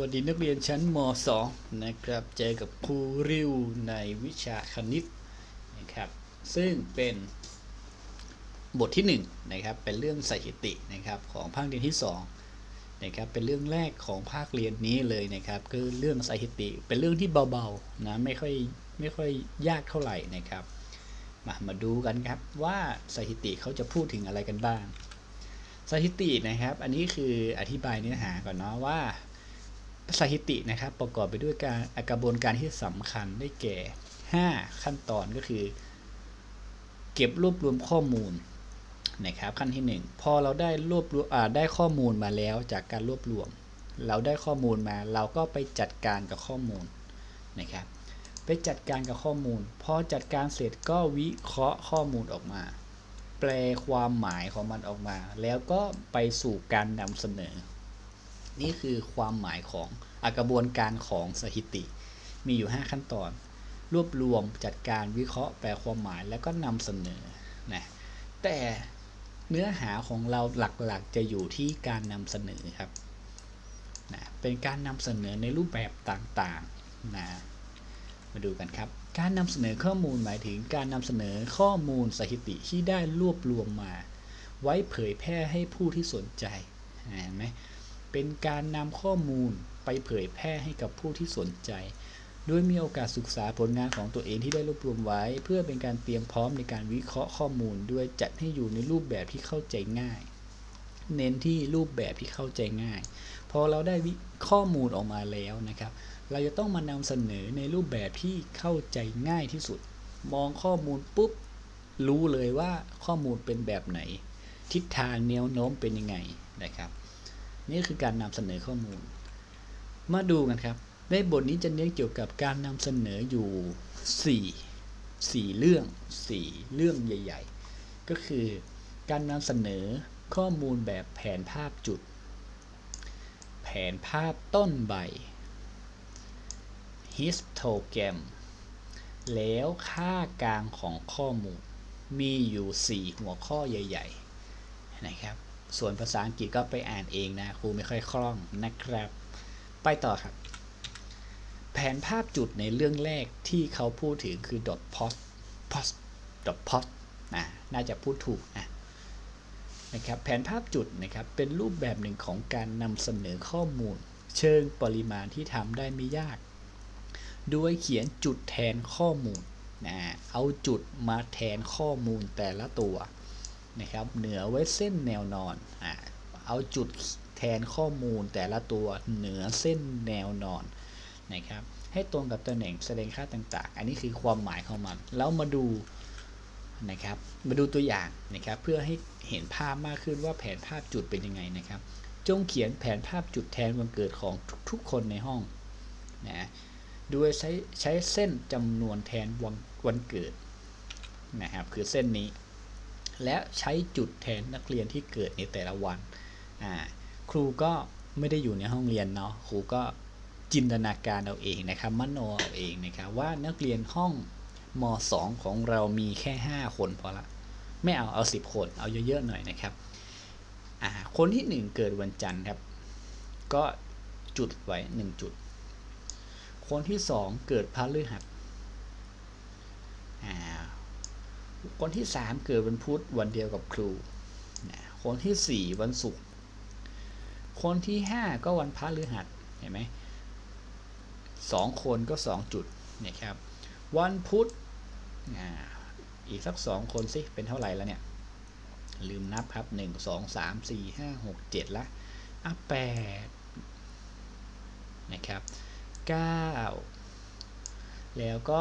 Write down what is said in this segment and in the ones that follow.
วัสดีนักเรียนชั้นม .2 นะครับ เจอกับครูริวในวิชาคณิตนะครับ ซึ่งเป็นบทที่1นะครับ เป็นเรื่องสถิตินะครับของภาคเรียนที่2นะครับ เป็นเรื่องแรกของภาคเรียนนี้เลยนะครับ คือเรื่องสถิติ เป็นเรื่องที่เบาๆนะ ไม่ค่อยไม่ค่อยยากเท่าไหร่นะครับ มามาดูกันครับว่าสถิติเขาจะพูดถึงอะไรกันบ้าง สถิตินะครับ อันนี้คืออธิบายเนื้อหาก่อนเนาะว่า สถิตินะครับ ประกอบไปด้วยการกระบวนการที่สำคัญได้แก่ 5 ขั้นตอนก็คือ เก็บรวบรวมข้อมูลนะครับขั้นที่ 1 พอเราได้รวบรวมได้ข้อมูลมาแล้วจากการรวบรวม เราได้ข้อมูลมา เราก็ไปจัดการกับข้อมูลนะครับ ไปจัดการกับข้อมูล พอจัดการเสร็จก็วิเคราะห์ข้อมูลออกมา แปลความหมายของมันออกมา แล้วก็ไปสู่การนำเสนอ นี่คือความหมายของอกระบวนการของสถิติ มีอยู่ 5 ขั้นตอน รวบรวมจัดการวิเคราะห์แปลความหมายแล้วก็นำเสนอนะแต่เนื้อหาของเราหลักๆ จะอยู่ที่การนำเสนอครับนะเป็นการนำเสนอในรูปแบบต่างๆนะมาดูกันครับ การนำเสนอข้อมูลหมายถึงการนำเสนอข้อมูลสถิติที่ได้รวบรวมมา ไว้เผยแพร่ให้ผู้ที่สนใจเห็นไหม เป็นการนำข้อมูลไปเผยแพร่ให้กับผู้ที่สนใจ โดยมีโอกาสศึกษาผลงานของตัวเองที่ได้รวบรวมไว้ เพื่อเป็นการเตรียมพร้อมในการวิเคราะห์ข้อมูล ด้วยจัดให้อยู่ในรูปแบบที่เข้าใจง่าย เน้นที่รูปแบบที่เข้าใจง่าย พอเราได้ข้อมูลออกมาแล้วนะครับ เราจะต้องมานำเสนอในรูปแบบที่เข้าใจง่ายที่สุด มองข้อมูลปุ๊บรู้เลยว่าข้อมูลเป็นแบบไหน ทิศทางแนวโน้มเป็นยังไงนะครับ นี่คือการนำเสนอข้อมูล มาดูกันครับ ในบทนี้จะเน้นเกี่ยวกับการนำเสนออยู่ 4 4 เรื่อง 4 เรื่องใหญ่ ๆ ก็คือการนำเสนอข้อมูลแบบแผนภาพจุด แผนภาพต้นใบ histogram แล้วค่ากลางของข้อมูลมีอยู่ 4 หัวข้อใหญ่ ๆ นะครับ ส่วนภาษาอังกฤษก็ไปอ่านเองนะครูไม่ค่อยคล่องนะครับ ไปต่อครับ แผนภาพจุดในเรื่องแรกที่เขาพูดถึงคือ dot plot plot dot plot นะน่าจะพูดถูกนะนะครับแผนภาพจุดนะครับเป็นรูปแบบหนึ่งของการนำเสนอข้อมูล เชิงปริมาณที่ทำได้ไม่ยากโดยเขียนจุดแทนข้อมูลนะเอาจุดมาแทนข้อมูลแต่ละตัว นะครับเหนือไว้เส้นแนวนอนอ่าเอาจุดแทนข้อมูลแต่ละตัวเหนือเส้นแนวนอนนะครับให้ตรงกับตำแหน่งแสดงค่าต่าง ๆ อันนี้คือความหมายของมัน แล้วมาดูนะครับมาดูตัวอย่างนะครับเพื่อให้เห็นภาพมากขึ้นว่าแผนภาพจุดเป็นยังไงนะครับ จงเขียนแผนภาพจุดแทนวันเกิดของทุกๆคนในห้องนะโดยใช้ใช้เส้นจำนวนแทนวันวันเกิดนะครับคือเส้นนี้ และใช้จุดแทนนักเรียนที่เกิดในแต่ละวันครูก็ไม่ได้อยู่ในห้องเรียนเนาะครูก็จินตนาการเอาเองนะครับมโนเอาเองนะครับว่านักเรียนห้องม .2 ของเรามีแค่ 5 คนพอละไม่เอาเอา 10 คนเอาเยอะๆหน่อยนะครับคนที่ 1 เกิดวันจันทร์ครับ ก็จุดไว้ 1 จุด คนที่ 2 เกิดพฤหัส คนที่3เกิดวันพุธวันเดียวกับครู คนที่4วันศุกร์ คนที่5ก็วันพฤหัสเห็นไหมสองคนก็2จุดนะครับ วันพุธอีกสักสองคนสิเป็นเท่าไหร่แล้วเนี่ย ลืมนับครับ1 2 3 4 5 6 7ละอะ8นะครับ9แล้วก็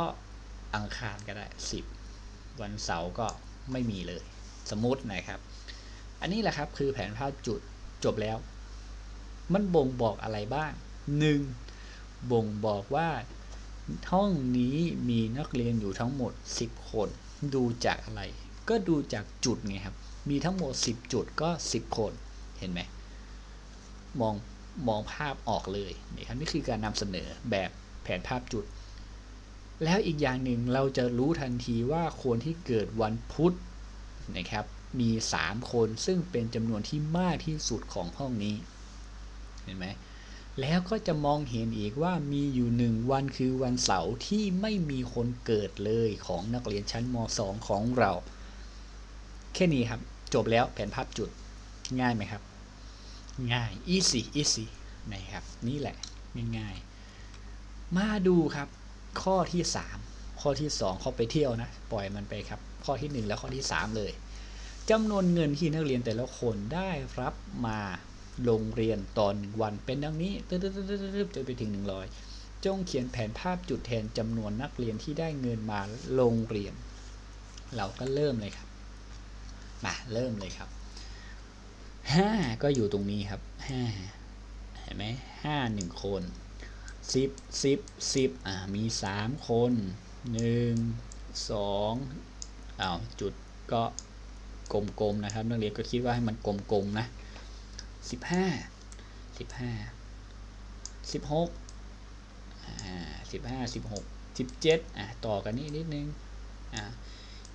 อังคารก็ได้10 วันเสาร์ก็ไม่มีเลย สมมตินะครับ อันนี้แหละครับคือแผนภาพจุดจบแล้ว มันบ่งบอกอะไรบ้าง 1. บ่งบอกว่าห้องนี้มีนักเรียนอยู่ทั้งหมด 10 คน ดูจากอะไร ก็ดูจากจุดไงครับ มีทั้งหมด 10 จุดก็ 10 คน เห็นไหมมองมองภาพออกเลยนี่ครับนี่คือการนำเสนอแบบแผนภาพจุด แล้วอีกอย่างหนึ่งเราจะรู้ทันทีว่าคนที่เกิดวันพุธนะครับ มี 3 คนซึ่งเป็นจำนวนที่มากที่สุดของห้องนี้ เห็นไหมแล้วก็จะมองเห็นอีกว่ามีอยู่หนึ่งวันคือวันเสาร์ที่ไม่มีคนเกิดเลยของนักเรียนชั้นม .2 ของเรา แค่นี้ครับ จบแล้วแผนภาพจุดง่ายไหมครับ ง่าย easy easy นะครับ นี่แหละง่ายๆมาดูครับ ข้อที่ 3 ข้อที่ 2 เขาไปเที่ยวนะ ปล่อยมันไปครับ ข้อที่ 1 และข้อที่ 3 เลยจำนวนเงินที่นักเรียนแต่ละคนได้รับมาโรงเรียนตอนวันเป็นดังนี้ตึ๊ดๆจนไปถึง 100 จงเขียนแผนภาพจุดแทนจำนวนนักเรียนที่ได้เงินมาโรงเรียน เราก็เริ่มเลยครับ มาเริ่มเลยครับ 5 ก็อยู่ตรงนี้ครับ 5 เห็นไหมห้าหนึ่งคน สิบสิบสิบอ่ามีสามคนหนึ่งสองอ้าวจุดก็กลมๆนะครับนักเรียนก็คิดว่าให้มันกลมๆนะสิบห้าสิบห้าสิบหกอ่าสิบห้าสิบหกสิบเจ็ดอะต่อกันนี่นิดนึงอ่า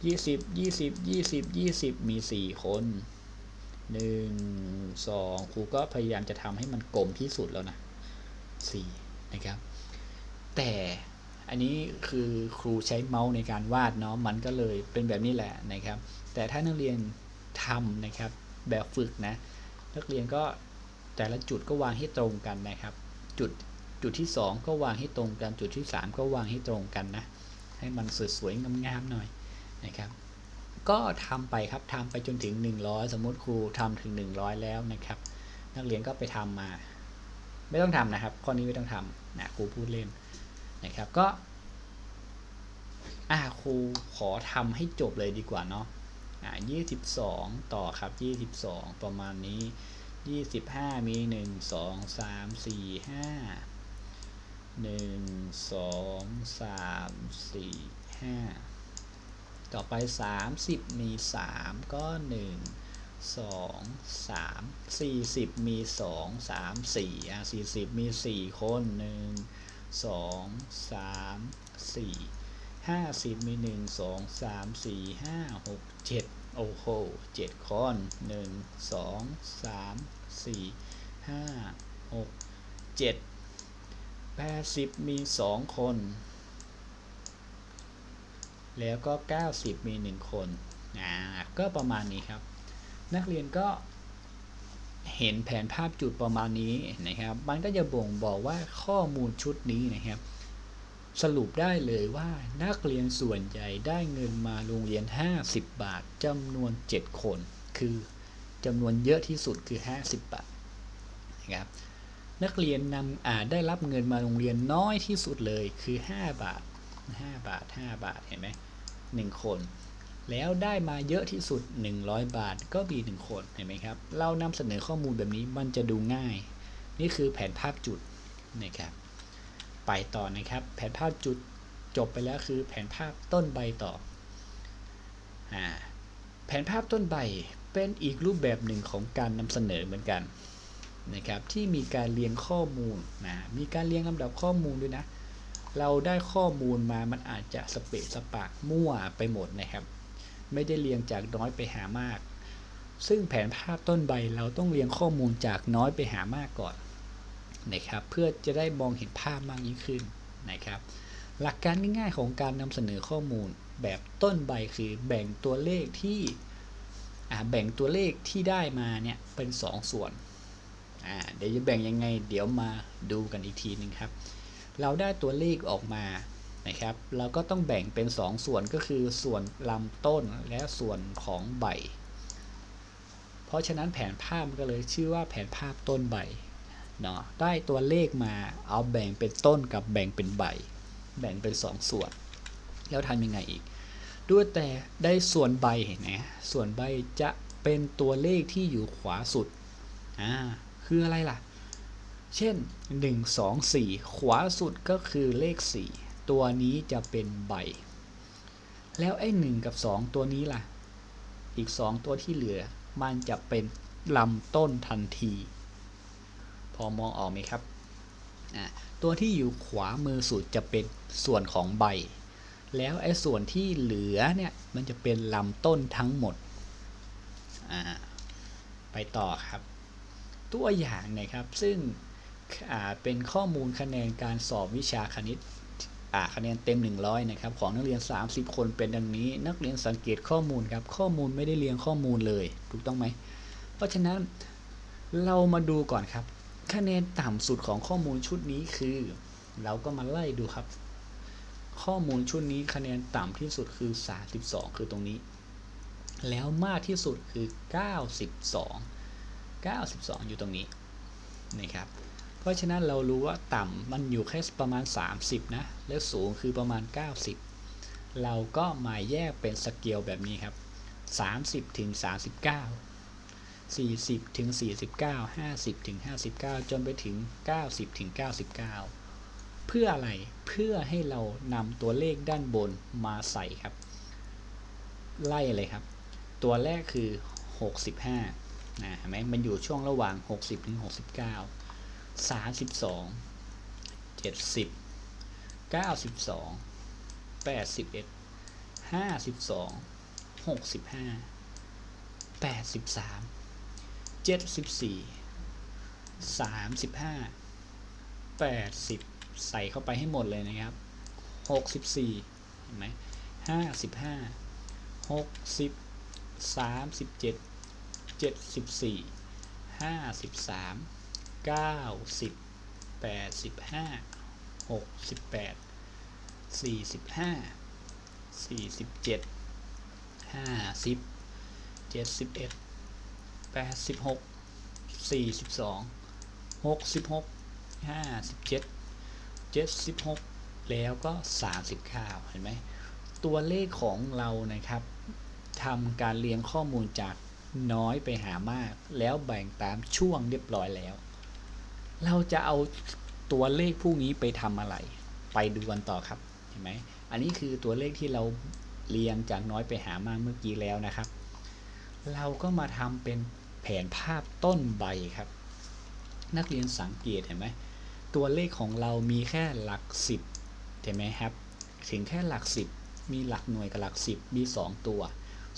ยี่สิบยี่สิบยี่สิบยี่สิบมีสี่คนหนึ่งสองครูก็พยายามจะทำให้มันกลมที่สุดแล้วนะสี่ นะครับ แต่อันนี้คือครูใช้เมาส์ในการวาดเนาะมันก็เลยเป็นแบบนี้แหละนะครับ แต่ถ้านักเรียนทำนะครับ แบบฝึกนะ นักเรียนก็แต่ละจุดก็วางให้ตรงกันนะครับ จุดจุดที่ 2 ก็วางให้ตรงกัน จุดที่ 3 ก็วางให้ตรงกันนะ ให้มันสวยๆงามๆหน่อยนะครับ ก็ทำไปครับทำไปจนถึง 100 สมมติครูทำถึง 100 แล้วนะครับ นักเรียนก็ไปทำมา ไม่ต้องทำนะครับ ข้อนี้ไม่ต้องทำนะครูพูดเล่นนะครับก็อ่าครูขอทำให้จบเลยดีกว่าเนาะอ่า22ต่อครับ22ประมาณนี้25มี1 2 3 4 5 1 2 3 4 5ต่อไป30มี3ก็ 1 2 3 40มี2 3 4อะ40มี4คน1 2 3 4 50มี1 2 3 4 5 6 7โอ้โห7คน1 2 3 4 5 6 7 80มี2คน แล้วก็90มี1คนอ่าก็ประมาณนี้ครับ นักเรียนก็เห็นแผนภาพจุดประมาณนี้นะครับ มันก็จะบ่งบอกว่าข้อมูลชุดนี้นะครับ สรุปได้เลยว่านักเรียนส่วนใหญ่ได้เงินมาโรงเรียน 50 บาทจำนวน 7 คน คือจำนวนเยอะที่สุดคือ 50 บาทนะครับนักเรียนนำอาได้รับเงินมาโรงเรียนน้อยที่สุดเลยคือ 5 บาท 5 บาท 5 บาทเห็นไหม1คน แล้วได้มาเยอะที่สุด 100 บาทก็มี1คนเห็นไหมครับ เรานำเสนอข้อมูลแบบนี้มันจะดูง่าย นี่คือแผนภาพจุดนะครับ ไปต่อนะครับ แผนภาพจุดจบไปแล้วคือแผนภาพต้นใบต่ออแผนภาพต้นใบเป็นอีกรูปแบบหนึ่งของการนำเสนอเหมือนกันนะครับที่มีการเรียงข้อมูลนะมีการเรียงลำดับข้อมูลด้วยนะ เราได้ข้อมูลมามันอาจจะสเปะสปะมั่วไปหมดนะครับ ไม่ได้เรียงจากน้อยไปหามาก ซึ่งแผนภาพต้นใบเราต้องเรียงข้อมูลจากน้อยไปหามากก่อนนะครับ เพื่อจะได้มองเห็นภาพมากยิ่งขึ้นนะครับ หลักการง่ายๆของการนำเสนอข้อมูลแบบต้นใบคือแบ่งตัวเลขที่แบ่งตัวเลขที่ได้มาเนี่ยเป็น 2ส่วนเดี๋ยวจะแบ่งยังไง เดี๋ยวมาดูกันอีกทีนึงครับ เราได้ตัวเลขออกมา นะครับ เราก็ต้องแบ่งเป็น 2 ส่วนก็คือส่วนลำต้นและส่วนของใบ เพราะฉะนั้นแผนภาพก็เลยชื่อว่าแผนภาพต้นใบเนาะได้ตัวเลขมาเอาแบ่งเป็นต้นกับแบ่งเป็นใบ แบ่งเป็น 2ส่วน แล้วทำยังไงอีก ด้วยแต่ได้ส่วนใบเห็นไหมส่วนใบจะเป็นตัวเลขที่อยู่ขวาสุดอ่าคืออะไรล่ะ เช่น 1 2 4 ขวาสุดก็คือเลข 4 ตัวนี้จะเป็นใบ แล้วไอ้1กับ 2 ตัวนี้ล่ะ อีก 2 ตัวที่เหลือ มันจะเป็นลำต้นทันที พอมองออกไหมครับ ตัวที่อยู่ขวามือสุดจะเป็นส่วนของใบ แล้วไอ้ส่วนที่เหลือเนี่ย มันจะเป็นลำต้นทั้งหมด ไปต่อครับ ตัวอย่างนะครับซึ่งเป็นข้อมูลคะแนนการสอบวิชาคณิต คะแนนเต็ม 100นะครับของนักเรียน 30 คนเป็นดังนี้ นักเรียนสังเกตข้อมูลครับข้อมูลไม่ได้เรียงข้อมูลเลย ถูกต้องไหม เพราะฉะนั้นเรามาดูก่อนครับ คะแนนต่ำสุดของข้อมูลชุดนี้คือ เราก็มาไล่ดูครับ ข้อมูลชุดนี้คะแนนต่ำที่สุดคือ 32 คือตรงนี้ แล้วมากที่สุดคือ 92 92 อยู่ตรงนี้นะครับ ราะฉะนั้นเรารู้ว่าต่ำมันอยู่แค่ประมาณ 30 นะ แล้วสูงคือประมาณ 90 เราก็มาแยกเป็นสเกลแบบนี้ครับ 30ถึง39 40ถึง49 50ถึง59 จนไปถึง 90ถึง99 เพื่ออะไร เพื่อให้เรานำตัวเลขด้านบนมาใส่ครับ ไล่เลยครับ ตัวแรกคือ 65นะเห็นไหมมันอยู่ช่วงระหว่าง 60ถึง69 32 70 92 81 52 65 83 74 35 80ใส่เข้าไปให้หมดเลยนะครับ64เห็นไหม55 60 37 74 53 90 85 68 45 47 50 71 86 42 66 57 76แล้วก็39เห็นไหมตัวเลขของเรานะครับทำการเรียงข้อมูลจากน้อยไปหามาก แล้วแบ่งตามช่วงเรียบร้อยแล้ว เราจะเอาตัวเลขพวกนี้ไปทำอะไร ไปดูกันต่อครับ เห็นไหม อันนี้คือตัวเลขที่เราเรียงจากน้อยไปหามากเมื่อกี้แล้วนะครับ เราก็มาทำเป็นแผนภาพต้นใบครับ นักเรียนสังเกตเห็นไหม ตัวเลขของเรามีแค่หลักสิบเห็นไหมครับ ถึงแค่หลักสิบมีหลักหน่วยกับหลักสิบมี 2 ตัว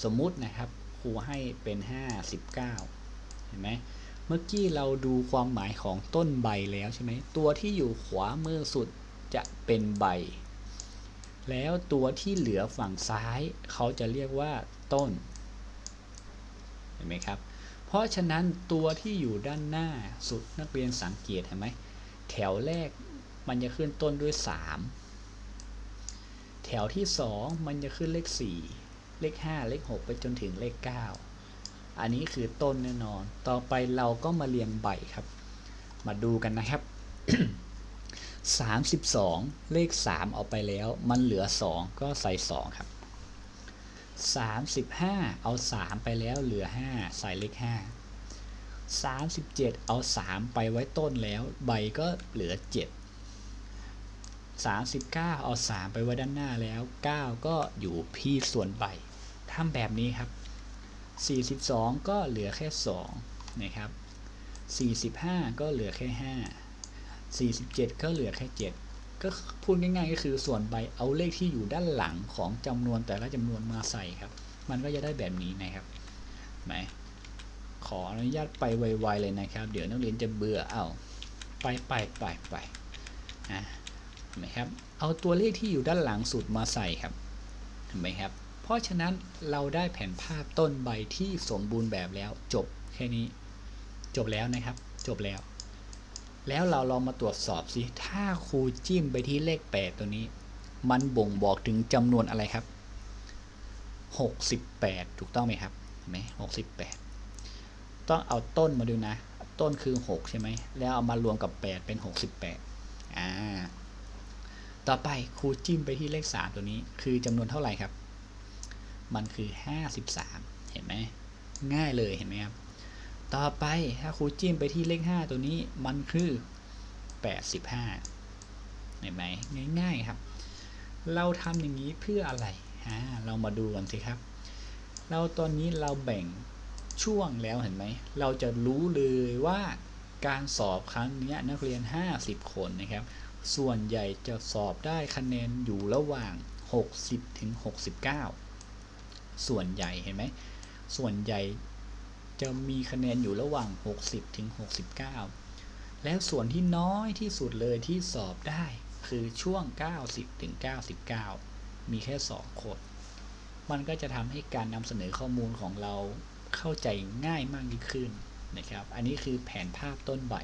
สมมุตินะครับ ครูให้เป็น 59 เห็นไหม เมื่อกี้เราดูความหมายของต้นใบแล้วใช่ไหมตัวที่อยู่ขวามือสุดจะเป็นใบ แล้วตัวที่เหลือฝั่งซ้ายเขาจะเรียกว่าต้น เห็นไหมครับ เพราะฉะนั้นตัวที่อยู่ด้านหน้าสุดนักเรียนสังเกตเห็นไหมแถวแรกมันจะขึ้นต้นด้วย 3 แถวที่ 2 มันจะขึ้นเลข 4 เลข 5 เลข 6 ไปจนถึงเลข 9 อันนี้คือต้นแน่นอน ต่อไปเราก็มาเรียงใบครับ มาดูกันนะครับ 32 เลข3เอาไปแล้ว มันเหลือ 2 ก็ใส่ 2 ครับ 35 เอา 3 ไปแล้วเหลือ 5 ใส่เลข 5 37 เอา 3 ไปไว้ต้นแล้ว ใบก็เหลือ 7 39 เอา 3 ไปไว้ด้านหน้าแล้ว 9 ก็อยู่พี่ส่วนใบทำแบบนี้ครับ 42 ก็เหลือแค่ 2 นะครับ 45 ก็เหลือแค่ 5 47 ก็เหลือแค่ 7 ก็พูดง่ายๆ ก็คือส่วนใบเอาเลขที่อยู่ด้านหลังของจำนวนแต่ละจำนวนมาใส่ครับ มันก็จะได้แบบนี้นะครับไหมขออนุญาตไปไวๆเลยนะครับ เดี๋ยวนักเรียนจะเบื่อเอาไปไปไปไปนะเห็นไหมครับ เอาตัวเลขที่อยู่ด้านหลังสุดมาใส่ครับเห็นไหมครับ ราะฉะนั้นเราได้แผนภาพต้นใบที่สมบูรณ์แบบแล้วจบแค่นี้ จบแล้วนะครับ จบแล้ว แล้วเราลองมาตรวจสอบสิถ้าครูจิ้มไปที่เลข 8 ตัวนี้ มันบ่งบอกถึงจำนวนอะไรครับ 68 ถูกต้องไหมครับเห็นไหม68ต้องเอาต้นมาดูนะ ต้นคือ 6 ใช่ไหม แล้วเอามารวมกับ 8 เป็น 68 อ่า ต่อไปครูจิ้มไปที่เลข 3 ตัวนี้ คือจำนวนเท่าไหร่ครับ มันคือ 53 เห็นไหม ง่ายเลยเห็นไหมครับ ต่อไปถ้าครูจิ้มไปที่เลข 5 ตัวนี้มันคือ 85 เห็นไหม ง่ายๆครับ เราทำอย่างนี้เพื่ออะไรอ่าเรามาดูกันสิครับ เราตอนนี้เราแบ่งช่วงแล้วเห็นไหม เราจะรู้เลยว่าการสอบครั้งนี้นักเรียน 50 คนนะครับ ส่วนใหญ่จะสอบได้คะแนนอยู่ระหว่าง 60ถึง69 ส่วนใหญ่เห็นไหมส่วนใหญ่จะมีคะแนนอยู่ระหว่าง 60 ถึง 69 แล้วส่วนที่น้อยที่สุดเลยที่สอบได้คือช่วง 90 ถึง 99 มีแค่ 2 คน มันก็จะทำให้การนำเสนอข้อมูลของเราเข้าใจง่ายมากยิ่งขึ้นนะครับ อันนี้คือแผนภาพต้นใบ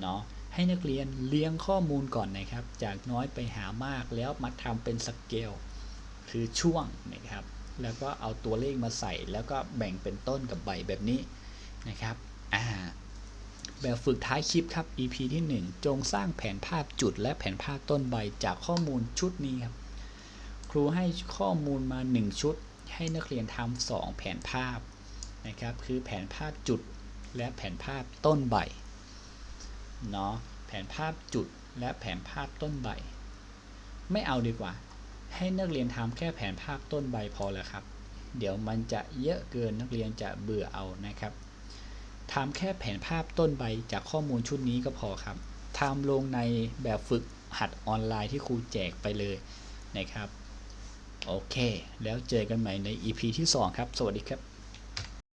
เนาะ ให้นักเรียนเลี้ยงข้อมูลก่อนนะครับ จากน้อยไปหามากแล้วมาทำเป็นสเกล คือช่วงนะครับ แล้วก็เอาตัวเลขมาใส่ แล้วก็แบ่งเป็นต้นกับใบแบบนี้นะครับอ่าแบบฝึกท้ายคลิปครับ EP ที่ 1 จงสร้างแผนภาพจุดและแผนภาพต้นใบจากข้อมูลชุดนี้ครับ ครูให้ข้อมูลมา 1 ชุด ให้นักเรียนทำสองแผนภาพนะครับ คือแผนภาพจุดและแผนภาพต้นใบเนาะแผนภาพจุดและแผนภาพต้นใบ ไม่เอาดีกว่า ให้นักเรียนทำแค่แผนภาพต้นใบพอแล้วครับ เดี๋ยวมันจะเยอะเกินนักเรียนจะเบื่อเอานะครับทำแค่แผนภาพต้นใบจากข้อมูลชุดนี้ก็พอครับทำลงในแบบฝึกหัดออนไลน์ที่ครูแจกไปเลยนะครับ โอเค แล้วเจอกันใหม่ใน EP ที่ 2 ครับ สวัสดีครับ